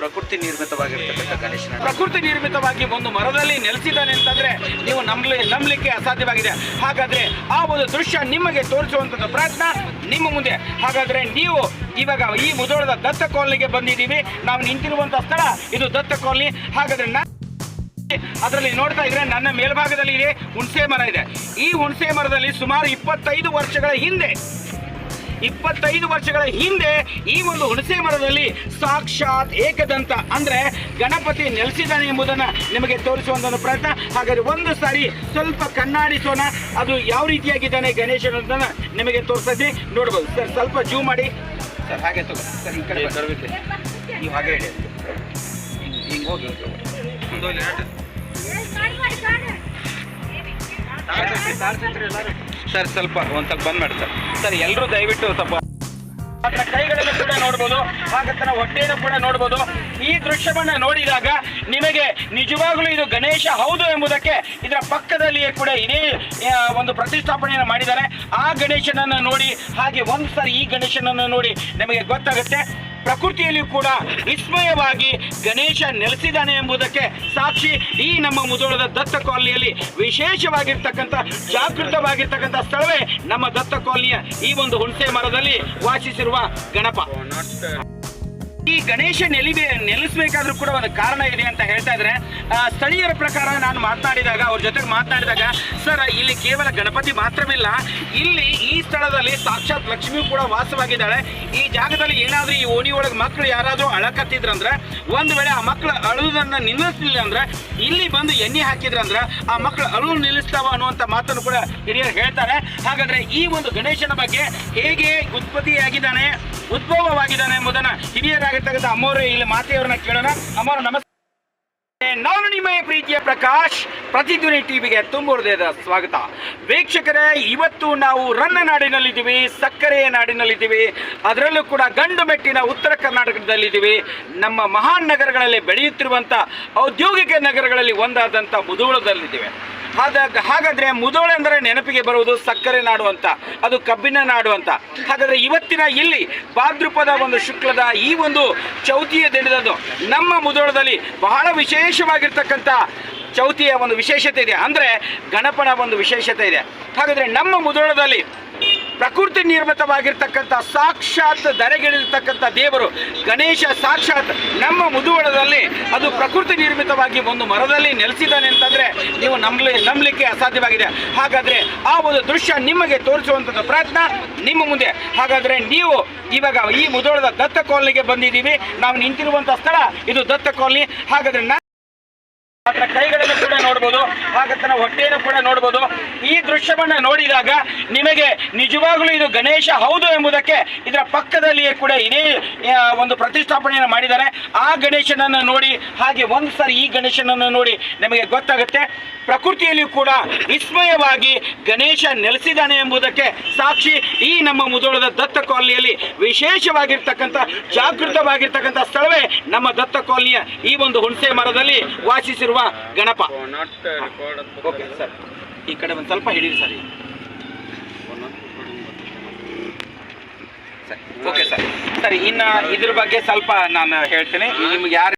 ಪ್ರಕೃತಿ ನಿರ್ಮಿತವಾಗಿರ್ತಕ್ಕಂಥ ಗಣೇಶನ ಪ್ರಕೃತಿ ನಿರ್ಮಿತವಾಗಿ ಒಂದು ಮರದಲ್ಲಿ ನೆಲೆಸಿದ್ದಾನೆ ಅಂತಂದ್ರೆ ನೀವು ನಂಬಲಿ ನಂಬಲಿಕ್ಕೆ ಅಸಾಧ್ಯವಾಗಿದೆ. ಹಾಗಾದ್ರೆ ಆ ಒಂದು ದೃಶ್ಯ ನಿಮಗೆ ತೋರಿಸುವಂತದ್ದು ಪ್ರಯತ್ನ ನಿಮ್ಮ ಮುಂದೆ. ಹಾಗಾದ್ರೆ ನೀವು ಇವಾಗ ಈ ಮುದೋಳದ ದತ್ತ ಕಾಲನಿಗೆ ಬಂದಿದ್ದೀವಿ. ನಾವು ನಿಂತಿರುವಂತ ಸ್ಥಳ ಇದು ದತ್ತ ಕಾಲನಿ. ಹಾಗಾದ್ರೆ ಅದರಲ್ಲಿ ನೋಡ್ತಾ ಇದ್ರೆ ನನ್ನ ಮೇಲ್ಭಾಗದಲ್ಲಿ ಇದೆ ಹುಣಸೆ ಮರ ಇದೆ. ಈ ಹುಣಸೆ ಮರದಲ್ಲಿ ಸುಮಾರು ಇಪ್ಪತ್ತೈದು ವರ್ಷಗಳ ಹಿಂದೆ ಇಪ್ಪತ್ತೈದು ವರ್ಷಗಳ ಹಿಂದೆ ಈ ಒಂದು ಹುಣಸೆ ಮರದಲ್ಲಿ ಸಾಕ್ಷಾತ್ ಏಕದಂತ ಅಂದ್ರೆ ಗಣಪತಿ ನೆಲೆಸಿದ್ದಾನೆ ಎಂಬುದನ್ನ ನಿಮಗೆ ತೋರಿಸುವಂತ ಪ್ರಯತ್ನ. ಹಾಗಾದ್ರೆ ಒಂದು ಸಾರಿ ಸ್ವಲ್ಪ ಕಣ್ಣಾಡಿಸೋಣ. ಅದು ಯಾವ ರೀತಿಯಾಗಿದ್ದಾನೆ ಗಣೇಶನ ನಿಮಗೆ ತೋರಿಸಿ ನೋಡಬಹುದು ನೋಡ್ಬೋದು. ಸರ್ ಸ್ವಲ್ಪ ಜೂ ಮಾಡಿ. ಸರ್ ಹಾಗೆ ತಗೋ. ಸರ್ ಈ ಕಡೆ ನೀವು ಹಾಗೆ ಹೇಳಿ. ಹಿಂಗೆ ಹೋಗಿ. ಸರ್, ಸ್ವಲ್ಪ ಒಂದ್ ಸ್ವಲ್ಪ ಬಂದ್ ಮಾಡಿ ಸರ್. ಸರ್ ಎಲ್ಲರೂ ದಯವಿಟ್ಟು ಸ್ವಲ್ಪ ಆತನ ಕೈಗಳನ್ನು ಕೂಡ ನೋಡ್ಬೋದು, ಹಾಗೆ ತನ್ನ ಹೊಟ್ಟೆಯನ್ನು ಕೂಡ ನೋಡ್ಬೋದು. ಈ ದೃಶ್ಯವನ್ನ ನೋಡಿದಾಗ ನಿಮಗೆ ನಿಜವಾಗ್ಲೂ ಇದು ಗಣೇಶ ಹೌದು ಎಂಬುದಕ್ಕೆ ಇದರ ಪಕ್ಕದಲ್ಲಿಯೇ ಕೂಡ ಇದೇ ಒಂದು ಪ್ರತಿಷ್ಠಾಪನೆಯನ್ನು ಮಾಡಿದ್ದಾರೆ. ಆ ಗಣೇಶನನ್ನು ನೋಡಿ, ಹಾಗೆ ಒಂದ್ಸರಿ ಸಾರಿ ಈ ಗಣೇಶನನ್ನು ನೋಡಿ ನಿಮಗೆ ಗೊತ್ತಾಗುತ್ತೆ. ಪ್ರಕೃತಿಯಲ್ಲಿಯೂ ಕೂಡ ವಿಸ್ಮಯವಾಗಿ ಗಣೇಶ ನೆಲೆಸಿದ್ದಾನೆ ಎಂಬುದಕ್ಕೆ ಸಾಕ್ಷಿ ಈ ನಮ್ಮ ಮುದೋಳದ ದತ್ತ ಕಾಲನಿಯಲ್ಲಿ ವಿಶೇಷವಾಗಿರ್ತಕ್ಕಂಥ, ಜಾಗೃತವಾಗಿರ್ತಕ್ಕಂಥ ಸ್ಥಳವೇ ನಮ್ಮ ದತ್ತ ಕಾಲನಿಯ ಈ ಒಂದು ಹುಣಸೆ ಮರದಲ್ಲಿ ವಾಸಿಸಿರುವ ಗಣಪ. ಈ ಗಣೇಶ ನೆಲಿಬೆ ನೆಲೆಸಬೇಕಾದ್ರೂ ಕೂಡ ಒಂದು ಕಾರಣ ಇದೆ ಅಂತ ಹೇಳ್ತಾ ಇದ್ರೆ ಸ್ಥಳೀಯರ ಪ್ರಕಾರ ನಾನು ಮಾತನಾಡಿದಾಗ, ಅವ್ರ ಜೊತೆಗೆ ಮಾತನಾಡಿದಾಗ, ಸರ್, ಇಲ್ಲಿ ಕೇವಲ ಗಣಪತಿ ಮಾತ್ರವಿಲ್ಲ. ಇಲ್ಲಿ ಈ ಸ್ಥಳದಲ್ಲಿ ಸಾಕ್ಷಾತ್ ಲಕ್ಷ್ಮಿ ಕೂಡ ವಾಸವಾಗಿದ್ದಾಳೆ. ಈ ಜಾಗದಲ್ಲಿ ಏನಾದ್ರೂ ಈ ಓಣಿ ಒಳಗೆ ಮಕ್ಕಳು ಯಾರಾದ್ರೂ ಅಳಕತ್ತಿದ್ರಂದ್ರೆ, ಒಂದು ವೇಳೆ ಆ ಮಕ್ಕಳು ಅಳುವುದನ್ನ ನಿಲ್ಲಿಸಲಿಲ್ಲ ಅಂದ್ರೆ, ಇಲ್ಲಿ ಬಂದು ಎಣ್ಣೆ ಹಾಕಿದ್ರಂದ್ರೆ, ಆ ಮಕ್ಕಳು ಅಳು ನಿಲ್ಲಿಸ್ತಾವ ಅನ್ನುವಂಥ ಮಾತನ್ನು ಕೂಡ ಹಿರಿಯರು ಹೇಳ್ತಾರೆ. ಹಾಗಾದ್ರೆ ಈ ಒಂದು ಗಣೇಶನ ಬಗ್ಗೆ ಹೇಗೆ ಉತ್ಪತ್ತಿಯಾಗಿದ್ದಾನೆ, ಉದ್ಭವವಾಗಿದ್ದಾನೆ ಎಂಬುದನ್ನ ಹಿರಿಯರಾಗಿರ್ತಕ್ಕಂಥ ಅಮ್ಮವರು ಇಲ್ಲಿ ಮಾತೆಯವರನ್ನ ಕೇಳೋಣ. ಅಮ್ಮವ್ರು ನಮಸ್ಕಾರ ನಾನು ನಿಮ್ಮ ಪ್ರೀತಿಯ ಪ್ರಕಾಶ್. ಪ್ರತಿಧ್ವನಿ ಟಿವಿಗೆ ತುಂಬ ಹೃದಯದ ಸ್ವಾಗತ. ವೀಕ್ಷಕರೇ, ಇವತ್ತು ನಾವು ರನ್ನ ನಾಡಿನಲ್ಲಿದ್ದೀವಿ, ಸಕ್ಕರೆಯ ನಾಡಿನಲ್ಲಿದ್ದೀವಿ. ಅದರಲ್ಲೂ ಕೂಡ ಗಂಡು ಮೆಟ್ಟಿನ ಉತ್ತರ ಕರ್ನಾಟಕದಲ್ಲಿದ್ದೀವಿ. ನಮ್ಮ ಮಹಾನ್ ನಗರಗಳಲ್ಲಿ ಬೆಳೆಯುತ್ತಿರುವಂಥ ಔದ್ಯೋಗಿಕ ನಗರಗಳಲ್ಲಿ ಒಂದಾದಂಥ ಮುಧೋಳದಲ್ಲಿದ್ದೀವಿ ಹಾಗಾಗಿ ಹಾಗಾದ್ರೆ ಅಂದರೆ ನೆನಪಿಗೆ ಬರುವುದು ಸಕ್ಕರೆ ನಾಡು ಅಂತ, ಅದು ಕಬ್ಬಿನ ನಾಡು ಅಂತ. ಹಾಗಾದ್ರೆ ಇವತ್ತಿನ ಇಲ್ಲಿ ಭಾದ್ರಪದ ಒಂದು ಶುಕ್ಲದ ಈ ಒಂದು ಚೌತಿಯ ದಿನದಂದು ನಮ್ಮ ಮುದೋಳದಲ್ಲಿ ಬಹಳ ವಿಶೇಷವಾಗಿರ್ತಕ್ಕಂಥ ಚೌತಿಯ ಒಂದು ವಿಶೇಷತೆ ಇದೆ. ಅಂದರೆ ಗಣಪನ ಒಂದು ವಿಶೇಷತೆ ಇದೆ. ಹಾಗಾದ್ರೆ ನಮ್ಮ ಮುಧೋಳದಲ್ಲಿ ಪ್ರಕೃತಿ ನಿರ್ಮಿತವಾಗಿರ್ತಕ್ಕಂಥ ಸಾಕ್ಷಾತ್ ಧರೆಗಿಳಿರ್ತಕ್ಕಂಥ ದೇವರು ಗಣೇಶ ಸಾಕ್ಷಾತ್ ನಮ್ಮ ಮುದುವಳದಲ್ಲಿ ಅದು ಪ್ರಕೃತಿ ನಿರ್ಮಿತವಾಗಿ ಒಂದು ಮರದಲ್ಲಿ ನೆಲೆಸಿದ್ದಾನೆ ಅಂತಂದ್ರೆ ನೀವು ನಂಬಲಿ ನಂಬಲಿಕ್ಕೆ ಅಸಾಧ್ಯವಾಗಿದೆ. ಹಾಗಾದ್ರೆ ಆ ಒಂದು ದೃಶ್ಯ ನಿಮಗೆ ತೋರಿಸುವಂಥದ್ದು ಪ್ರಯತ್ನ ನಿಮ್ಮ ಮುಂದೆ. ಹಾಗಾದ್ರೆ ನೀವು ಇವಾಗ ಈ ಮುದೋಳದ ದತ್ತ ಕಾಲನಿಗೆ ಬಂದಿದ್ದೀವಿ. ನಾವು ನಿಂತಿರುವಂಥ ಸ್ಥಳ, ಇದು ದತ್ತ ಕಾಲನಿ. ಹಾಗಾದ್ರೆ ನಾ ಅದರ ಕೈಗಳನ್ನು ಕೂಡ ನೋಡ್ಬೋದು. ಹಾಗೆ ತನ್ನ ಹೊಟ್ಟೆಯನ್ನು ಕೂಡ ನೋಡ್ಬೋದು. ಈ ದೃಶ್ಯವನ್ನ ನೋಡಿದಾಗ ನಿಮಗೆ ನಿಜವಾಗ್ಲೂ ಇದು ಗಣೇಶ ಹೌದು ಎಂಬುದಕ್ಕೆ ಇದರ ಪಕ್ಕದಲ್ಲಿಯೇ ಕೂಡ ಇದೇ ಒಂದು ಪ್ರತಿಷ್ಠಾಪನೆಯನ್ನು ಮಾಡಿದ್ದಾರೆ. ಆ ಗಣೇಶನನ್ನು ನೋಡಿ, ಹಾಗೆ ಒಂದು ಸಾರಿ ಈ ಗಣೇಶನನ್ನು ನೋಡಿ ನಿಮಗೆ ಗೊತ್ತಾಗುತ್ತೆ. ಪ್ರಕೃತಿಯಲ್ಲಿಯೂ ಕೂಡ ವಿಸ್ಮಯವಾಗಿ ಗಣೇಶ ನೆಲೆಸಿದ್ದಾನೆ ಎಂಬುದಕ್ಕೆ ಸಾಕ್ಷಿ ಈ ನಮ್ಮ ಮುದೋಳದ ದತ್ತ ಕಾಲನಿಯಲ್ಲಿ ವಿಶೇಷವಾಗಿರ್ತಕ್ಕಂಥ, ಜಾಗೃತವಾಗಿರ್ತಕ್ಕಂಥ ಸ್ಥಳವೇ ನಮ್ಮ ದತ್ತ ಕಾಲನಿಯ ಈ ಒಂದು ಹುಣಸೆ ಮರದಲ್ಲಿ ವಾಸಿಸಿರುವ ಗಣಪ. ಓಕೆ ಸರ್ ಈ ಕಡೆ ಒಂದು ಸ್ವಲ್ಪ ಹಿಡೀರಿ. ಸರ್ ಓಕೆ ಸರ್ ಸರಿ ಇನ್ನು ಇದ್ರ ಬಗ್ಗೆ ಸ್ವಲ್ಪ ನಾನು ಹೇಳ್ತೀನಿ. ನಿಮ್ಗೆ ಯಾರು